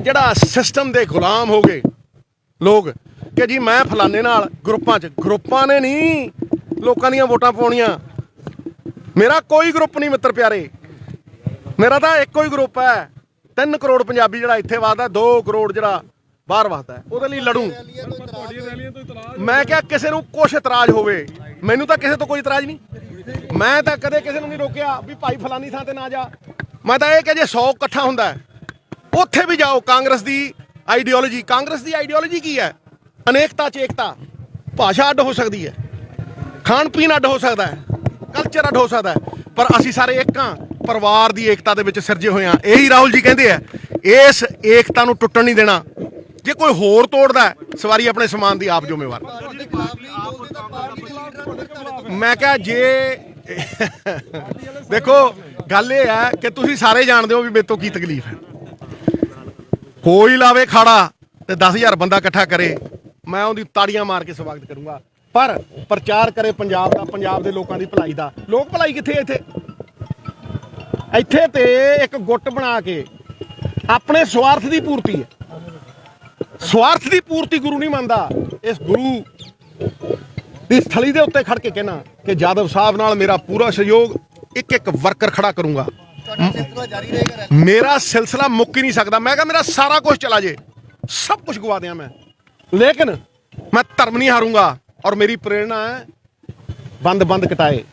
ਜਿਹੜਾ ਸਿਸਟਮ ਦੇ ਗੁਲਾਮ ਹੋ ਗਏ ਲੋਕ ਕਿ ਜੀ ਮੈਂ ਫਲਾਣੇ ਨਾਲ ਗਰੁੱਪਾਂ 'ਚ ਗਰੁੱਪਾਂ ਨੇ ਨਹੀਂ ਲੋਕਾਂ ਦੀਆਂ ਵੋਟਾਂ ਪਾਉਣੀਆਂ। ਮੇਰਾ ਕੋਈ ਗਰੁੱਪ ਨਹੀਂ ਮਿੱਤਰ ਪਿਆਰੇ। ਮੇਰਾ ਤਾਂ ਇੱਕੋ ਹੀ ਗਰੁੱਪ ਹੈ। 3 ਕਰੋੜ ਪੰਜਾਬੀ ਜਿਹੜਾ ਇੱਥੇ ਵਸਦਾ 2 ਕਰੋੜ ਜਿਹੜਾ ਬਾਹਰ ਵਸਦਾ ਹੈ। ਉਹਦੇ ਲਈ ਲੜੂੰ। ਮੈਂ ਕਿਹਾ ਕਿਸੇ ਨੂੰ ਕੁਛ ਇਤਰਾਜ਼ ਹੋਵੇ। ਮੈਨੂੰ ਤਾਂ ਕਿਸੇ ਤੋਂ ਕੋਈ ਇਤਰਾਜ਼ ਨਹੀਂ। ਮੈਂ ਤਾਂ ਕਦੇ ਕਿਸੇ ਨੂੰ ਨਹੀਂ ਰੋਕਿਆ ਵੀ ਭਾਈ ਫਲਾਨੀ ਥਾਂ ਤੇ ਨਾ ਜਾ। ਮੈਂ ਤਾਂ ਇਹ ਕਿ ਜੇ 100 ਇਕੱਠਾ ਹੁੰਦਾ ਹੈ, ਉੱਥੇ ਵੀ ਜਾਓ, ਕਾਂਗਰਸ ਦੀ ਆਈਡੀਓਲੋਜੀ ਕਾਂਗਰਸ ਦੀ ਆਈਡੀਓਲੋਜੀ ਕੀ ਹੈ? ਅਨੇਕਤਾ ਚ ਏਕਤਾ। ਭਾਸ਼ਾ ਅੱਡ ਹੋ ਸਕਦੀ ਹੈ। ਖਾਣ ਪੀਣ ਅੱਡ ਹੋ ਸਕਦਾ ਹੈ। ਕਲਚਰ ਅੱਡ ਹੋ ਸਕਦਾ ਹੈ। ਪਰ ਅਸੀਂ ਸਾਰੇ ਇੱਕ ਹਾਂ। ਪਰਿਵਾਰ ਦੀ ਏਕਤਾ ਦੇ ਵਿੱਚ ਸਿਰਜੇ ਹੋਏ ਹਾਂ। ਇਹੀ ਰਾਹੁਲ ਜੀ ਕਹਿੰਦੇ ਆ, ਇਸ ਏਕਤਾ ਨੂੰ ਟੁੱਟਣ ਨਹੀਂ ਦੇਣਾ। ਜੇ ਕੋਈ ਹੋਰ ਤੋੜਦਾ ਸਵਾਰੀ ਆਪਣੇ ਸਮਾਨ ਦੀ ਆਪ ਜ਼ਿੰਮੇਵਾਰ। ਮੈਂ ਕਿਹਾ ਜੇ ਦੇਖੋ, ਗੱਲ ਇਹ ਹੈ ਕਿ ਤੁਸੀਂ ਸਾਰੇ ਜਾਣਦੇ ਹੋ ਵੀ ਮੇਰੇ ਤੋਂ ਕੀ ਤਕਲੀਫ ਹੈ। ਕੋਈ ਲਾਵੇ ਖਾੜਾ ਤੇ 10000 ਬੰਦਾ ਇਕੱਠਾ ਕਰੇ, ਮੈਂ ਉਹਦੀ ਤਾੜੀਆਂ ਮਾਰ ਕੇ ਸਵਾਗਤ ਕਰੂੰਗਾ। ਪਰ ਪ੍ਰਚਾਰ ਕਰੇ ਪੰਜਾਬ ਦਾ, ਪੰਜਾਬ ਦੇ ਲੋਕਾਂ ਦੀ ਭਲਾਈ ਦਾ। ਲੋਕ ਭਲਾਈ ਕਿੱਥੇ ਇੱਥੇ? ਇੱਥੇ ਤੇ ਇੱਕ ਗੁੱਟ ਬਣਾ ਕੇ ਆਪਣੇ ਸਵਾਰਥ ਦੀ ਪੂਰਤੀ ਹੈ। ਸਵਾਰਥ ਦੀ ਪੂਰਤੀ ਗੁਰੂ ਨਹੀਂ ਮੰਨਦਾ। ਇਸ ਗੁਰੂ ਦੀ ਥਲੀ ਦੇ ਉੱਤੇ ਖੜ ਕੇ ਕਹਿਣਾ ਕਿ ਜਾਦਵ ਸਾਹਿਬ ਨਾਲ ਮੇਰਾ ਪੂਰਾ ਸਹਿਯੋਗ ਇੱਕ ਇੱਕ ਵਰਕਰ ਖੜਾ ਕਰੂੰਗਾ। ਮੇਰਾ ਸਿਲਸਿਲਾ ਮੁੱਕ ਹੀ ਨਹੀਂ ਸਕਦਾ। ਮੈਂ ਕਿਹਾ ਮੇਰਾ ਸਾਰਾ ਕੁਝ ਚਲਾ ਜੇ। ਸਭ ਕੁਝ ਗਵਾ ਦਿਆਂ ਮੈਂ। ਲੇਕਿਨ ਮੈਂ ਧਰਮ ਨਹੀਂ ਹਾਰੂੰਗਾ ਔਰ ਮੇਰੀ ਪ੍ਰੇਰਣਾ ਹੈ ਬੰਦ ਬੰਦ ਕਟਾਏ।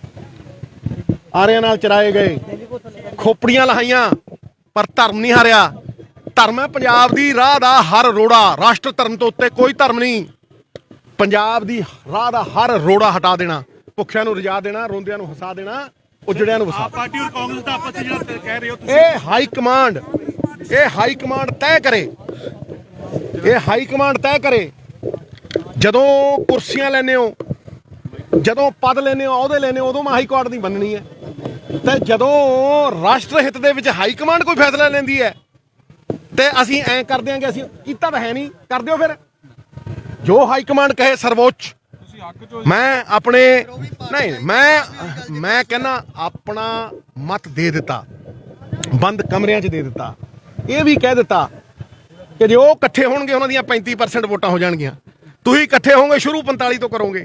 ਆਰਿਆਂ ਨਾਲ ਚਰਾਏ ਗਏ। ਖੋਪੜੀਆਂ ਲਹਾਈਆਂ, ਪਰ ਧਰਮ ਨਹੀਂ ਹਾਰਿਆ। ਧਰਮ ਹੈ ਪੰਜਾਬ ਦੀ ਰਾਹ ਦਾ ਹਰ ਰੋੜਾ। ਰਾਸ਼ਟਰ ਧਰਮ ਤੋਂ ਉੱਤੇ ਕੋਈ ਧਰਮ ਨਹੀਂ। ਪੰਜਾਬ ਦੀ ਰਾਹ ਦਾ ਹਰ ਰੋੜਾ ਹਟਾ ਦੇਣਾ। ਭੁੱਖਿਆਂ ਨੂੰ ਰਜਾ ਦੇਣਾ, ਰੋਂਦਿਆਂ ਨੂੰ ਹਸਾ ਦੇਣਾ। ਉਜੜਿਆਂ ਨੂੰ ਵਸਾ ਪਾਰਟੀ ਔਰ ਕਾਂਗਰਸ ਦਾ ਆਪਸ ਵਿੱਚ ਜਿਹੜਾ ਕਹਿ ਰਹੇ ਹੋ ਤੁਸੀਂ। ਇਹ ਹਾਈ ਕਮਾਂਡ ਇਹ ਹਾਈ ਕਮਾਂਡ ਤੈਅ ਕਰੇ। ਇਹ ਹਾਈ ਕਮਾਂਡ ਤੈਅ ਕਰੇ। ਜਦੋਂ ਕੁਰਸੀਆਂ ਲੈਨੇ ਹੋ ਜਦੋਂ ਪਦ ਲੈਨੇ ਹੋ ਅਹੁਦੇ ਲੈਨੇ ਹੋ ਉਦੋਂ ਮੈਂ ਹਾਈ ਕੋਰਟ ਦੀ ਬੰਨਣੀ ਹੈ। ਤੇ ਜਦੋਂ ਰਾਸ਼ਟਰ ਹਿੱਤ ਦੇ ਵਿੱਚ ਹਾਈ ਕਮਾਂਡ ਕੋਈ ਫੈਸਲਾ ਲੈਂਦੀ ਹੈ ਤੇ ਅਸੀਂ ਐਂ ਕਰ ਦਿਆਂਗੇ ਅਸੀਂ ਕੀਤਾ ਤਾਂ ਹੈ ਨਹੀਂ ਕਰ ਦਿਓ ਫਿਰ। ਜੋ ਹਾਈ ਕਮਾਂਡ ਕਹੇ ਸਰਵੋੱਚ ਮੈਂ ਆਪਣੇ ਨਹੀਂ ਮੈਂ ਮੈਂ ਕਹਿੰਦਾ ਆਪਣਾ ਮਤ ਦੇ ਦਿੱਤਾ। ਬੰਦ ਕਮਰਿਆਂ 'ਚ ਦੇ ਦਿੱਤਾ। ਇਹ ਵੀ ਕਹਿ ਦਿੱਤਾ ਕਿ ਜੇ ਉਹ ਇਕੱਠੇ ਹੋਣਗੇ ਉਹਨਾਂ ਦੀਆਂ 35% ਵੋਟਾਂ ਹੋ ਜਾਣਗੀਆਂ। ਤੁਸੀਂ ਇਕੱਠੇ ਹੋਵੋਗੇ ਸ਼ੁਰੂ 45 ਤੋਂ ਕਰੋਗੇ।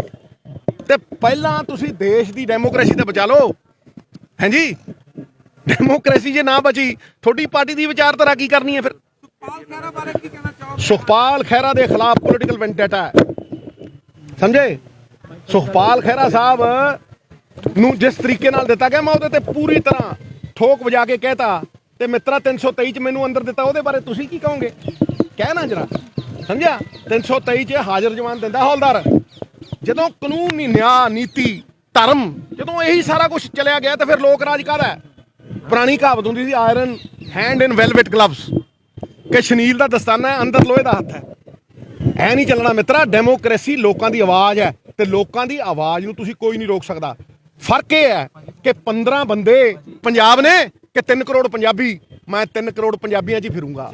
ਤੇ ਪਹਿਲਾਂ ਤੁਸੀਂ ਦੇਸ਼ ਦੀ ਡੈਮੋਕ੍ਰੇਸੀ ਤੇ ਬਚਾ ਲਓ। ਹਾਂਜੀ ਡੈਮੋਕ੍ਰੇਸੀ ਜੇ ਨਾ ਬਚੀ ਤੁਹਾਡੀ ਪਾਰਟੀ ਦੀ ਵਿਚਾਰਧਾਰਾ ਕੀ ਕਰਨੀ ਹੈ ਫਿਰ? ਸੁਖਪਾਲ ਖਹਿਰਾ ਦੇ ਖਿਲਾਫ ਪੋਲੀਟੀਕਲ ਵੈਂਡੇਟਾ ਹੈ। ਸਮਝੇ? ਸੁਖਪਾਲ ਖਹਿਰਾ ਸਾਹਿਬ ਨੂੰ ਜਿਸ ਤਰੀਕੇ ਨਾਲ ਦਿੱਤਾ ਗਿਆ, ਮੈਂ ਉਹਦੇ ਤੇ ਪੂਰੀ ਤਰ੍ਹਾਂ ਠੋਕ ਵਜਾ ਕੇ ਕਹਿਤਾ ਤੇ ਮਿੱਤਰਾ 323 ਚ ਮੈਨੂੰ ਅੰਦਰ ਦਿੱਤਾ, ਉਹਦੇ ਬਾਰੇ ਤੁਸੀਂ ਕੀ ਕਹੋਗੇ? ਕਹਿਣਾ ਜਰਾ, ਸਮਝਿਆ? 323 ਚ ਹਾਜ਼ਰ ਜਵਾਨ ਦਿੰਦਾ ਹੌਲਦਾਰ। ਜਦੋਂ ਕਾਨੂੰਨੀ ਨਿਆਂ, ਨੀਤੀ, ਧਰਮ, ਜਦੋਂ ਇਹੀ ਸਾਰਾ ਕੁਝ ਚਲਿਆ ਗਿਆ ਤਾਂ ਫਿਰ ਲੋਕ ਰਾਜ ਕਾਹਦਾ ਪੁਰਾਣੀ ਕਹਾਵਤ ਹੁੰਦੀ ਸੀ iron hand in velvet gloves ਕਿ ਸ਼ਨੀਲ ਦਾ ਦਸਤਾਨਾ ਹੈ, ਅੰਦਰ ਲੋਹੇ ਦਾ ਹੱਥ ਹੈ। ਐ ਨਹੀਂ ਚੱਲਣਾ ਮਿੱਤਰਾ ਡੈਮੋਕ੍ਰੇਸੀ ਲੋਕਾਂ ਦੀ ਆਵਾਜ਼ ਹੈ ਤੇ ਲੋਕਾਂ ਦੀ ਆਵਾਜ਼ ਨੂੰ ਤੁਸੀਂ ਕੋਈ ਨਹੀਂ ਰੋਕ ਸਕਦਾ। ਫ਼ਰਕ ਇਹ ਹੈ ਕਿ 15 ਬੰਦੇ ਪੰਜਾਬ ਨੇ ਕਿ 3 ਕਰੋੜ ਪੰਜਾਬੀ। ਮੈਂ 3 ਕਰੋੜ ਪੰਜਾਬੀਆਂ 'ਚ ਹੀ ਫਿਰੂੰਗਾ।